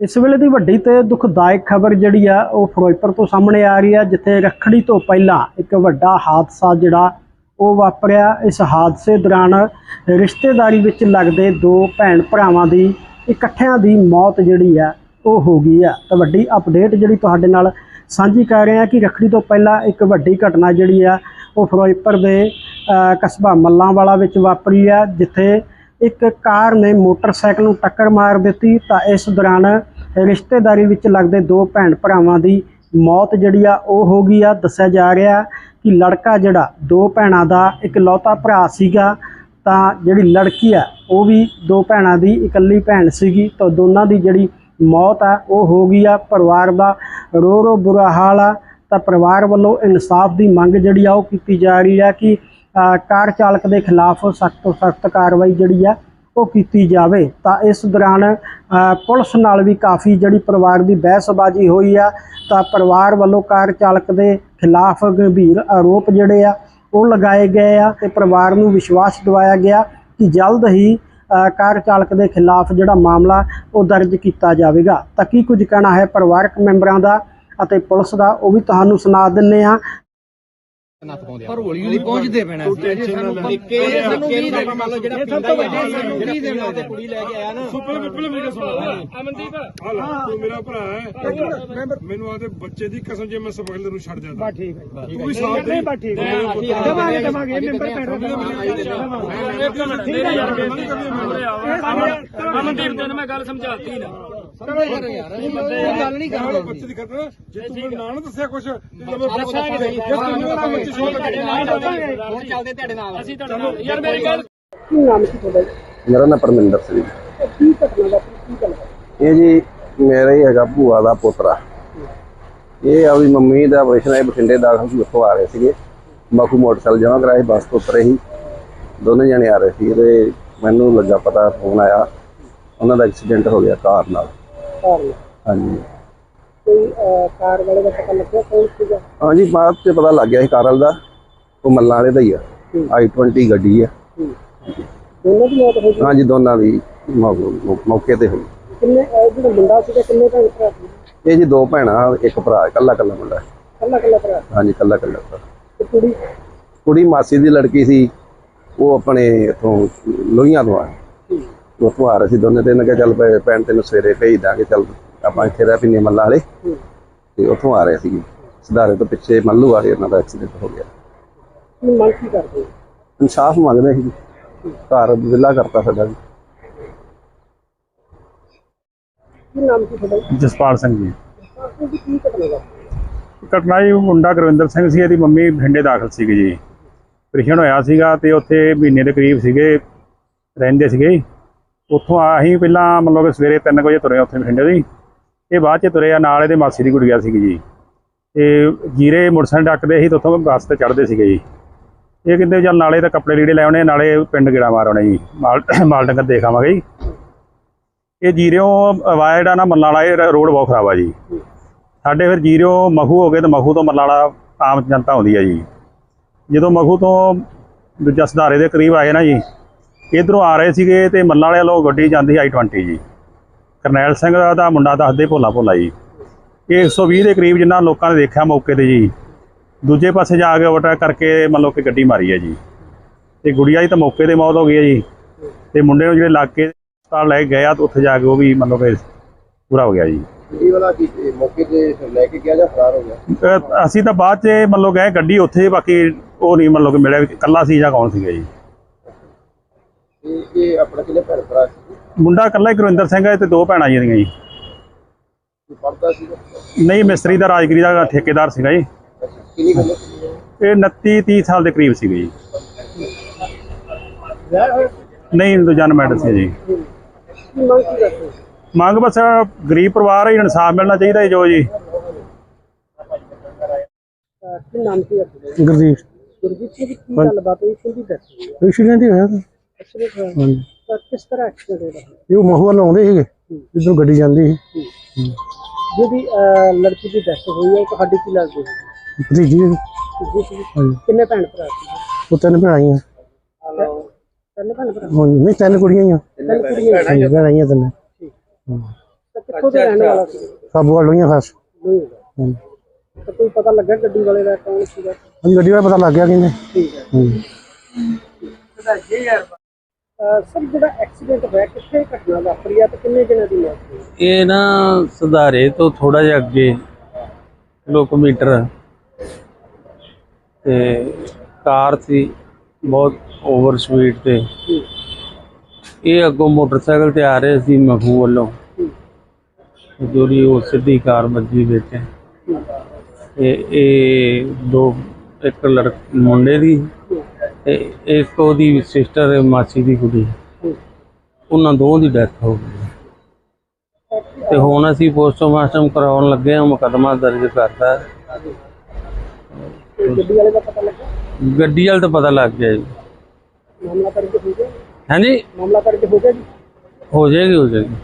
ਇਸ ਵੇਲੇ ਦੀ ਵੱਡੀ ਤੇ ਦੁਖਦਾਇਕ ਖਬਰ ਜਿਹੜੀ ਆ ਉਹ ਫਿਰੋਜ਼ਪੁਰ ਤੋਂ ਸਾਹਮਣੇ ਆ ਰਹੀ ਆ ਜਿੱਥੇ ਰੱਖੜੀ ਤੋਂ ਪਹਿਲਾਂ ਇੱਕ ਵੱਡਾ ਹਾਦਸਾ ਜਿਹੜਾ ਉਹ ਵਾਪਰਿਆ। ਇਸ ਹਾਦਸੇ ਦੌਰਾਨ ਰਿਸ਼ਤੇਦਾਰੀ ਵਿੱਚ ਲੱਗਦੇ ਦੋ ਭੈਣ ਭਰਾਵਾਂ ਦੀ ਇਕੱਠਿਆਂ ਦੀ ਮੌਤ ਜਿਹੜੀ ਆ ਉਹ ਹੋ ਗਈ ਆ। ਤਾਂ ਵੱਡੀ ਅਪਡੇਟ ਜਿਹੜੀ ਤੁਹਾਡੇ ਨਾਲ ਸਾਂਝੀ ਕਰ ਰਹੇ ਆ ਕਿ ਰੱਖੜੀ ਤੋਂ ਪਹਿਲਾਂ ਇੱਕ ਵੱਡੀ ਘਟਨਾ ਜਿਹੜੀ ਆ ਉਹ ਫਿਰੋਜ਼ਪੁਰ ਦੇ ਅ, ਕਸਬਾ ਮੱਲਾਂਵਾਲਾ ਵਿੱਚ ਵਾਪਰੀ ਆ ਜਿੱਥੇ ਇੱਕ ਕਾਰ ਨੇ ਮੋਟਰਸਾਈਕਲ ਨੂੰ ਟੱਕਰ ਮਾਰ ਦਿੱਤੀ ਤਾਂ ਇਸ ਦੌਰਾਨ ਰਿਸ਼ਤੇਦਾਰੀ ਵਿੱਚ ਲੱਗਦੇ ਦੋ ਭੈਣ ਭਰਾਵਾਂ ਦੀ ਮੌਤ ਜਿਹੜੀ ਆ ਉਹ ਹੋ ਗਈ ਆ। ਦੱਸਿਆ ਜਾ ਰਿਹਾ ਕਿ ਲੜਕਾ ਜਿਹੜਾ, ਦੋ ਭੈਣਾਂ ਦਾ ਇਕਲੌਤਾ ਭਰਾ ਸੀਗਾ ਤਾਂ ਜਿਹੜੀ ਲੜਕੀ ਆ, ਉਹ ਵੀ ਦੋ ਭੈਣਾਂ ਦੀ ਇਕੱਲੀ ਭੈਣ ਸੀਗੀ ਤਾਂ ਦੋਨਾਂ ਦੀ ਜਿਹੜੀ ਮੌਤ ਆ, ਉਹ ਹੋ ਗਈ ਆ। ਪਰਿਵਾਰ ਦਾ ਰੋ ਰੋ ਬੁਰਾ ਹਾਲ ਆ ਤਾਂ ਪਰਿਵਾਰ ਵੱਲੋਂ ਇਨਸਾਫ ਦੀ ਮੰਗ ਜਿਹੜੀ ਆ ਉਹ ਕੀਤੀ ਜਾ ਰਹੀ ਆ ਕਿ ਕਾਰ ਚਾਲਕ ਦੇ ਖਿਲਾਫ ਸਖਤ ਤੋਂ ਸਖਤ ਕਾਰਵਾਈ ਜਿਹੜੀ ਆ ਉਹ ਕੀਤੀ ਜਾਵੇ। ਤਾਂ ਇਸ ਦੌਰਾਨ ਪੁਲਿਸ ਨਾਲ ਵੀ ਕਾਫੀ ਜਿਹੜੀ ਪਰਿਵਾਰ ਦੀ ਬਹਿਸਬਾਜ਼ੀ ਹੋਈ ਆ। ਤਾਂ ਪਰਿਵਾਰ ਵੱਲੋਂ ਕਾਰ ਚਾਲਕ ਦੇ ਖਿਲਾਫ ਗੰਭੀਰ ਆਰੋਪ ਜਿਹੜੇ ਆ, ਉਹ ਲਗਾਏ ਗਏ ਆ ਤੇ ਪਰਿਵਾਰ ਨੂੰ ਵਿਸ਼ਵਾਸ ਦਿਵਾਇਆ ਗਿਆ ਕਿ ਜਲਦ ਹੀ ਕਾਰ ਚਾਲਕ ਦੇ ਖਿਲਾਫ ਜਿਹੜਾ ਮਾਮਲਾ, ਉਹ ਦਰਜ ਕੀਤਾ ਜਾਵੇਗਾ। ਤਾਂ ਕੀ ਕੁਝ ਕਹਿਣਾ ਹੈ ਪਰਿਵਾਰਕ ਮੈਂਬਰਾਂ ਦਾ ਅਤੇ ਪੁਲਿਸ ਦਾ, ਉਹ ਵੀ ਤੁਹਾਨੂੰ ਸੁਣਾ ਦਿੰਨੇ ਆ ਪਰ ਹੌਲੀ ਹੌਲੀ ਪਹੁੰਚਦੇ ਪੈਣਾ ਸੀ ਜੇ ਸਾਨੂੰ ਨਿੱਕੇ ਨਿੱਕੇ ਨੂੰ ਆਪਾਂ ਮੰਨ ਲਓ ਜਿਹੜਾ ਪਿੰਡਾ ਹੀ ਸਾਨੂੰ 20 ਦਿਨ ਤੇ ਕੁੜੀ ਲੈ ਕੇ ਆਇਆ ਨਾ ਸੁਪਰ ਪਿੱਪਲ ਮੇਰੇ ਸੁਣ ਅਮਨਦੀਪ ਤੂੰ ਮੇਰਾ ਭਰਾ ਹੈ ਮੈਨੂੰ ਆਦੇ ਬੱਚੇ ਦੀ ਕਸਮ ਜੇ ਮੈਂ ਸਪਗਲ ਨੂੰ ਛੱਡ ਬਸ ਠੀਕ ਹੈ ਤੂੰ ਵੀ ਸਾਥ ਦੇ ਠੀਕ ਹੈ ਦਵਾਂਗੇ ਦਵਾਂਗੇ ਮੈਂਬਰ ਅਮਨਦੀਪ ਤੈਨੂੰ ਮੈਂ ਗੱਲ ਸਮਝਾਤੀ ਨਾ ਗੱਲ ਨਹੀਂ ਕਰਦਾ ਬੱਚੇ ਦੀ ਖਤਰ ਜੇ ਤੂੰ ਮੈਨੂੰ ਨਾ ਨਾ ਦੱਸਿਆ ਕੁਛ ਤੇ ਜਦੋਂ ਦੱਸਾਂਗੇ ਜੇ ਤੂੰ ਮੇਰਾ ਬੱਚੇ ਸੋ ਲੱਗੇ ਹੁਣ ਚੱਲਦੇ ਤੁਹਾਡੇ ਨਾਲ। ਅਸੀਂ ਯਾਰ ਮੇਰੀ ਗੱਲ ਕੀ ਨਾਮ ਸੀ ਤੁਹਾਡਾ ਮੇਰਾ ਨਾਮ ਪਰਮਿੰਦਰ ਸਿੰਘ। ਕੀ ਘਟਨਾ ਦਾ ਕੀ ਗੱਲ ਹੈ ਇਹ ਜੀ ਮੇਰੇ ਹੀ ਹੈਗਾ ਭੂਆ ਦਾ ਪੋਤਰਾ। ਇਹ ਆਪਣੀ ਮੰਮੀ ਦਾ ਆਪਰੇਸ਼ਨ ਹੈ ਬਠਿੰਡੇ ਦਾਖਲ ਸੀ ਉੱਥੋਂ ਆ ਰਹੇ ਸੀਗੇ। ਮਖੂ ਮੋਟਰਸਾਈਕਲ ਜਮ੍ਹਾਂ ਕਰਾਏ ਬੱਸ ਤੋਂ ਉਤਰੇ ਹੀ ਦੋਨੇ ਜਣੇ ਆ ਰਹੇ ਸੀ ਤੇ ਮੈਨੂੰ ਲੱਗਾ ਪਤਾ ਫੋਨ ਆਇਆ। ਉਹਨਾਂ ਦਾ ਐਕਸੀਡੈਂਟ ਹੋ ਗਿਆ ਕਾਰ ਨਾਲ। ਕਾਰ ਨੂੰ। ਹਾਂਜੀ। ਕੋਈ ਅ, ਕਾਰ ਵਾਲੇ ਦਾ ਪਤਾ ਲੱਗਿਆ ਕੌਣ ਸੀਗਾ? ਹਾਂਜੀ ਬਾਅਦ ਚ ਪਤਾ ਲੱਗ ਗਿਆ ਸੀ ਕਾਰਲ ਦਾ। ਉਹ ਮੱਲਾਂ ਵਾਲੇ ਦਾ ਹੀ ਆ। i20 ਗੱਡੀ ਆ। ਦੋਨਾਂ ਦੀ ਮੌਤ ਹੋ ਗਈ? ਹਾਂਜੀ ਦੋਨਾਂ ਦੀ ਮੌ- ਮੌ- ਮੌਕੇ ਤੇ ਹੋਈ ਕਿੰਨੇ ਅ, ਜਿਹੜਾ ਮੁੰਡਾ ਸੀਗਾ ਕਿੰਨੇ ਭੈਣ ਭਰਾ ਸੀ? ਇਹ ਜੀ ਦੋ ਭੈਣਾਂ ਇੱਕ ਭਰਾ ਇਕੱਲਾ ਇਕੱਲਾ ਮੁੰਡਾ। ਕੱਲਾ ਕੱਲਾ ਭਰਾ? ਹਾਂਜੀ ਇਕੱਲਾ ਇਕੱਲਾ ਭਰਾ। ਤੇ ਕੁੜੀ? ਕੁੜੀ ਮਾਸੀ ਦੀ ਲੜਕੀ ਸੀ। ਉਹ ਆਪਣੇ ਇਥੋਂ ਲੋਹੀਆਂ ਤੋਂ ਆ। ਉੱਥੋਂ ਆ ਰਹੇ ਸੀ ਦੋਨੇ ਤਿੰਨ ਕੇ ਚੱਲ ਪਏ ਭੈਣ ਤੈਨੂੰ ਸਵੇਰੇ ਭੇਜ ਦਾਂਗੇ ਚੱਲ ਆਪਾਂ ਇੱਥੇ ਰਹਿ ਪਿੰਨੇ ਮੱਲਾ ਵਾਲੇ। ਤੇ ਉੱਥੋਂ ਆ ਰਹੇ ਸੀ ਸਿਧਾਰੇ ਤੋਂ ਪਿੱਛੇ ਮੱਲੂ ਵਾਲੇ ਉਹਨਾਂ ਦਾ ਐਕਸੀਡੈਂਟ ਹੋ ਗਿਆ। ਕੀ ਮੰਗ ਕੀ ਕਰਦੇ ਹੋ? ਇਨਸਾਫ ਮੰਗਦੇ ਸੀ। ਘਰ ਵਿਲਾ ਕਰਤਾ ਸਾਡਾ ਜੀ। ਕੀ ਨਾਮ ਸੀ ਤੁਹਾਡਾ ਜਸਪਾਲ ਸਿੰਘ ਜੀ। ਕੀ ਘਟਨਾ ਘਟਨਾ ਜੀ ਮੁੰਡਾ ਗੁਰਵਿੰਦਰ ਸਿੰਘ ਸੀ ਇਹਦੀ ਮੰਮੀ ਬਠਿੰਡੇ ਦਾਖਲ ਸੀਗੀ ਜੀ। ਆਪਰੇਸ਼ਨ ਹੋਇਆ ਸੀਗਾ ਤੇ ਉੱਥੇ ਮਹੀਨੇ ਦੇ ਕਰੀਬ ਸੀਗੇ ਰਹਿੰਦੇ ਸੀਗੇ। ਉੱਥੋਂ ਆ ਅਸੀਂ ਪਹਿਲਾਂ ਮਤਲਬ ਕਿ ਸਵੇਰੇ 3 ਵਜੇ ਤੁਰੇ ਉੱਥੇ ਬਠਿੰਡੇ ਦੀ ਇਹ ਬਾਅਦ ਚ ਤੁਰੇ ਆ, ਨਾਲ ਇਹਦੇ ਮਾਸੀ ਦੀ ਗੁੜੀਆ ਸੀਗੀ ਜੀ। ਤੇ ਜੀਰੇ ਮੋਟਰਸਾਈਕਲ ਡੱਕਦੇ ਸੀ ਤੇ ਉੱਥੋਂ ਬੱਸ ਤੇ ਚੜ੍ਹਦੇ ਸੀਗੇ ਜੀ। ਇਹ ਕਹਿੰਦੇ ਚੱਲ ਨਾਲੇ ਤਾਂ ਕੱਪੜੇ ਲੀੜੇ ਲੈ ਆਉਣੇ, ਨਾਲੇ ਪਿੰਡ ਗੇੜਾ ਮਾਰ ਆਉਣੇ ਜੀ। ਮਾਲ ਮਾਲ ਡੰਗਰ ਦੇਖ ਆਵਾਂਗੇ ਜੀ। ਇਹ ਜੀਰਿਓ ਵਾਇਆ ਜਿਹੜਾ ਨਾ ਮੱਲਾਲਾ ਇਹ ਰੋਡ ਬਹੁਤ ਖਰਾਬ ਆ ਜੀ। ਸਾਡੇ ਫਿਰ ਜੀਰਿਓ ਮਖੂ ਹੋ ਗਏ ਤੇ ਮਖੂ ਤੋਂ ਮੱਲਾਲਾ ਆਮ ਜਨਤਾ ਆਉਂਦੀ ਆ ਜੀ। ਜਦੋਂ ਮਖੂ ਤੋਂ ਦੂਜਾ ਸੁਧਾਰੇ ਦੇ ਕਰੀਬ ਆਏ ਨਾ ਜੀ ਇਧਰੋਂ ਆ ਰਹੇ ਸੀਗੇ ਤੇ ਮੱਲਾਂ ਵਾਲੇ ਵੱਲੋਂ ਗੱਡੀ ਜਾਂਦੀ ਆਈ 20 ਜੀ। ਕਰਨੈਲ ਸਿੰਘ ਦਾ ਮੁੰਡਾ ਦੱਸਦੇ ਭੋਲਾ ਭੋਲਾ ਜੀ। ਇਹ 120 ਦੇ ਕਰੀਬ ਜਿੰਨਾ ਲੋਕਾਂ ਨੇ ਦੇਖਿਆ ਮੌਕੇ ਤੇ ਜੀ। ਦੂਜੇ ਪਾਸੇ ਜਾ ਕੇ ਓਵਰਟੇਕ ਕਰਕੇ ਮੰਨ ਲਓ ਕਿ ਗੱਡੀ ਮਾਰੀ ਹੈ ਜੀ। ਤੇ ਗੁੜੀਆ ਦੀ ਤਾਂ ਮੌਕੇ ਤੇ ਮੌਤ ਹੋ ਗਈ ਹੈ ਜੀ। ਤੇ ਮੁੰਡੇ ਨੂੰ ਜਿਹੜੇ ਇਲਾਕੇ ਹਸਪਤਾਲ ਲੈ ਕੇ ਗਏ ਆ ਤੇ ਉੱਥੇ ਜਾ ਕੇ ਉਹ ਵੀ ਮੰਨ ਲਓ ਕਿ ਪੂਰਾ ਹੋ ਗਿਆ ਜੀ। ਇਹ ਵਾਲਾ ਕੀ ਮੌਕੇ ਤੇ ਲੈ ਕੇ ਗਿਆ ਜਾਂ ਫਰਾਰ ਹੋ ਗਿਆ? ਅਹ ਅਸੀਂ ਤਾਂ ਬਾਅਦ ਚ ਮੰਨ ਲਓ ਗਏ ਗੱਡੀ ਉੱਥੇ ਬਾਕੀ ਉਹ ਨਹੀਂ ਮੰਨ ਲਓ ਕਿ ਮਿਲਿਆ ਵੀ ਇਕੱਲਾ ਸੀ ਜਾਂ ਕੌਣ ਸੀਗਾ ਜੀ। ਇਹ ਇਹ ਆਪਣਾ ਕਿਲੇ ਭੈਣ ਭਰਾ ਸੀ? ਮੁੰਡਾ ਇਕੱਲਾ ਹੀ ਗੁਰਵਿੰਦਰ ਸਿੰਘ ਹੈ ਤੇ ਦੋ ਭੈਣਾਂ ਜੀ ਇਹਦੀਆਂ ਜੀ। ਪੜਦਾ ਸੀ? ਨਹੀਂ ਮਿਸਤਰੀ ਦਾ ਰਾਜਗਰੀ ਦਾ ਠੇਕੇਦਾਰ ਸੀਗਾ ਜੀ। ਕਿੰਨੀ ਗੱਲ ਸੀ? ਇਹ 29 30 ਸਾਲ ਦੇ ਕਰੀਬ ਸੀਗਾ ਜੀ। ਹੋਇਆ ਨਹੀਂ ਦੂਜਾ ਮੈਡਲ ਸੀ ਜੀ। ਕੀ ਮੰਗ ਕੀ? ਮੰਗ ਬਸ ਗਰੀਬ ਪਰਿਵਾਰ ਹੀ ਇਨਸਾਫ ਮਿਲਣਾ ਚਾਹੀਦਾ ਹੈ ਜੋ ਜੀ। ਕੀ ਨਾਮ ਸੀ ਤੁਹਾਡਾ ਗੁਰਦੀਪ। ਗੁਰਜੀਤ ਸਿੰਘ ਜੀ ਕੀ ਗੱਲਬਾਤ ਹੋਈ? ਕਿਹਦੀ ਦੱਸੋ। ਐਕਸੀਡੈਂਟ ਹੀ ਹੋਇਆ ਸੀ। ਐਕਸੀਡੈਂਟ ਹੋਇਆ ਹਾਂਜੀ। ਤਾਂ ਕਿਸ ਤਰ੍ਹਾਂ ਐਕਸੀਡੈਂਟ ਹੋਇਆ ਇਹ ਉਹ ਮਹੂ ਵੱਲ ਆਉਂਦੇ ਸੀਗੇ ਜਿੱਧਰੋਂ ਗੱਡੀ ਜਾਂਦੀ ਸੀ। ਜਿਹਦੀ ਅ, ਲੜਕੀ ਦੀ ਡੈਥ ਹੋਈ ਹੈ ਤੁਹਾਡੀ ਕੀ ਲੱਗਦੀ ਹੈ? ਭਤੀਜੀ ਸੀ। ਜੀ ਸੀ। ਹਾਂਜੀ। ਕਿੰਨੇ ਭੈਣ ਭਰਾ ਸੀ? ਉਹ ਤਿੰਨ ਭੈਣਾਂ ਆਈਆਂ। ਤਿੰਨ ਭੈਣ ਭਰਾ? ਹਾਂਜੀ ਨਹੀਂ ਤਿੰਨ ਕੁੜੀਆਂ ਹੀ ਆ ਤਿੰਨ ਕੁੜੀਆਂ ਹਾਂਜੀ ਭੈਣਾਂ ਆਈਆਂ ਤਿੰਨ। ਤਾਂ ਕਿੱਥੋਂ ਦੇ ਰਹਿਣ ਵਾਲਾ ਸੀ? ਸਾਬੂ ਵਾਲ ਲੋਈਆਂ ਖਾਸ। ਨਹੀਂ ਹੈਗਾ। ਤਾਂ ਕੋਈ ਪਤਾ ਲੱਗਾ ਗੱਡੀ ਵਾਲੇ ਦਾ ਕੌਣ ਸੀਗਾ? ਹਾਂਜੀ ਗੱਡੀ ਵਾਲਾ ਪਤਾ ਲੱਗ ਗਿਆ ਕਿੰਨੇ। ਠੀਕ ਹੈ। ਹੂੰ। ਅਹ ਸਰ ਜਿਹੜਾ ਐਕਸੀਡੈਂਟ ਹੋਇਆ ਕਿੱਥੇ ਘਟਨਾ ਵਾਪਰੀ ਆ ਤੇ ਕਿੰਨੇ ਜਣਾਂ ਦੀ ਮੌਤ ਹੋਈ? ਇਹ ਨਾ ਸੁਧਾਰੇ ਤੋਂ ਥੋੜਾ ਜਿਹਾ ਅੱਗੇ ਕਿਲੋਮੀਟਰ। ਤੇ ਕਾਰ ਸੀ ਬਹੁਤ ਓਵਰ ਸਪੀਡ ਤੇ। ਇਹ ਅੱਗੋਂ ਮੋਟਰਸਾਈਕਲ ਤੇ ਆ ਰਹੇ ਸੀ ਮਖੂ ਵੱਲੋਂ। ਜਿਹੜੀ ਉਹ ਸਿੱਧੀ ਕਾਰ ਵੱਜੀ ਵਿੱਚ। ਤੇ ਇਹ ਦੋ ਇੱਕ ਲੜ ਮੁੰਡੇ ਦੀ ਤੇ ਇੱਕ ਉਹਦੀ ਸਿਸਟਰ ਮਾਸੀ ਦੀ ਕੁੜੀ। ਉਹਨਾਂ ਦੋਵਾਂ ਦੀ ਡੈਥ ਹੋ ਗਈ। ਤੇ ਹੁਣ ਅਸੀਂ ਪੋਸਟਮਾਰਟਮ ਕਰਾਉਣ ਲੱਗੇ ਹਾਂ ਮੁਕੱਦਮਾ ਦਰਜ ਕਰਤਾ ਹੈ। ਤੇ ਗੱਡੀ ਵਾਲੇ ਦਾ ਪਤਾ ਲੱਗਾ ਗੱਡੀ ਵਾਲ ਤਾਂ ਪਤਾ ਲੱਗ ਗਿਆ ਜੀ। ਮਾਮਲਾ ਕਰਕੇ ਹੋ ਗਿਆ? ਹਾਂਜੀ? ਮਾਮਲਾ ਕਰਕੇ ਹੋ ਗਿਆ ਜੀ? ਹੋ ਜਾਏਗੀ ਹੋ ਜਾਏਗੀ।